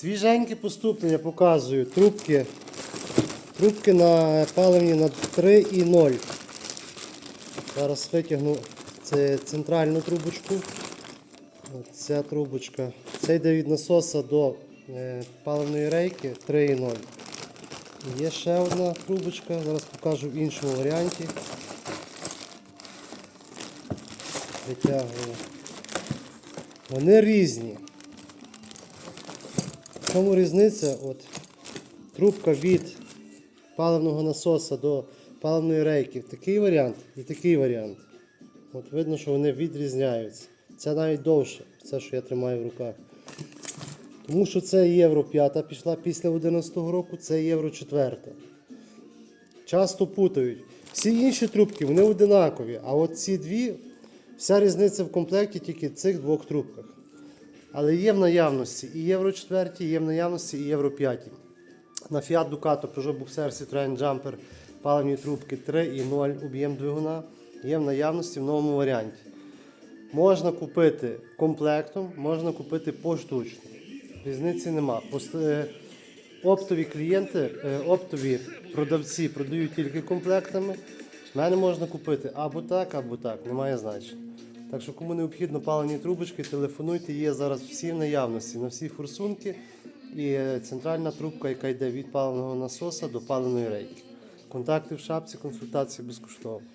Свіженьке поступлення показую. Трубки. Трубки на паливні на 3 і 0. Зараз витягну це центральну трубочку. Ця трубочка. Це йде від насоса до е, паливної рейки 3,0. Є ще одна трубочка, зараз покажу в іншому варіанті. Витягую. Вони різні. В чому різниця? От, трубка від паливного насоса до паливної рейки. Такий варіант і такий варіант. От видно, що вони відрізняються. Це навіть довше, це, що я тримаю в руках. Тому що це Євро 5 пішла після 11 року, це Євро 4. Часто путають. Всі інші трубки вони одинакові, а от ці дві, вся різниця в комплекті тільки в цих двох трубках. Але є в наявності і Євро 4, є в наявності і Євро 5. На Fiat Ducato, Peugeot Boxer, Citroen Jumper, паливні трубки 3,0 об'єм двигуна є в наявності в новому варіанті. Можна купити комплектом, можна купити поштучно. Різниці нема. Е, Оптові клієнти, е, оптові продавці продають тільки комплектами. В мене можна купити або так, або так, немає значення. Так що, кому необхідно палені трубочки, телефонуйте, є зараз всі в наявності на всі форсунки і центральна трубка, яка йде від паленого насоса до паленої рейки. Контакти в шапці, консультації безкоштовно.